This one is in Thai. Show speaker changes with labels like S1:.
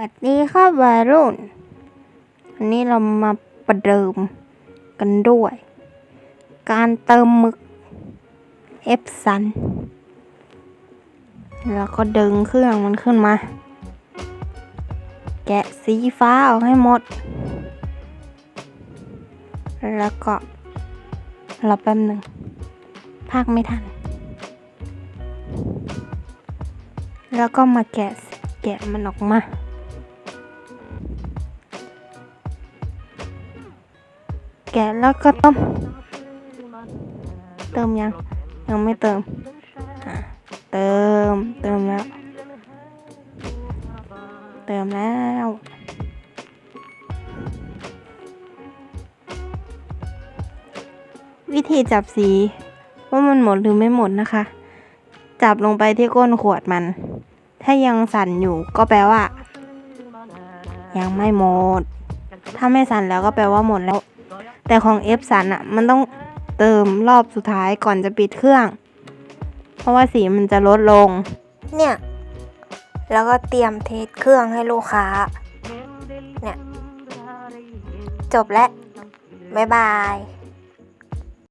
S1: วัสดีครับวัยรุ่นวันนี้เรามาประเดิมกันด้วย การเติมหมึกเอฟซันแล้วก็ดึงเครื่องมันขึ้นมา แกะสีฟ้าออกให้หมด แล้วก็รอแป๊บหนึ่งภาคไม่ทัน แล้วก็มาแกะแกะมันออกมา แกะแล้วก็ต้ม เติมยัง ยังไม่เติม เติม เติมแล้ว เติมแล้ววิธีจับสี ว่ามันหมดหรือไม่หมดนะคะ จับลงไปที่ก้นขวดมัน ถ้ายังสั่นอยู่ก็แปลว่า ยังไม่หมด ถ้าไม่สั่นแล้วก็แปลว่าหมดแล้ว แต่ของเอฟสันอะมันต้องเติมรอบสุดท้ายก่อนจะปิดเครื่อง เพราะว่าสีมันจะลดลง เนี่ย แล้วก็เตรียมเทสเครื่องให้ลูกค้า เนี่ย จบแล้ว บ๊ายบาย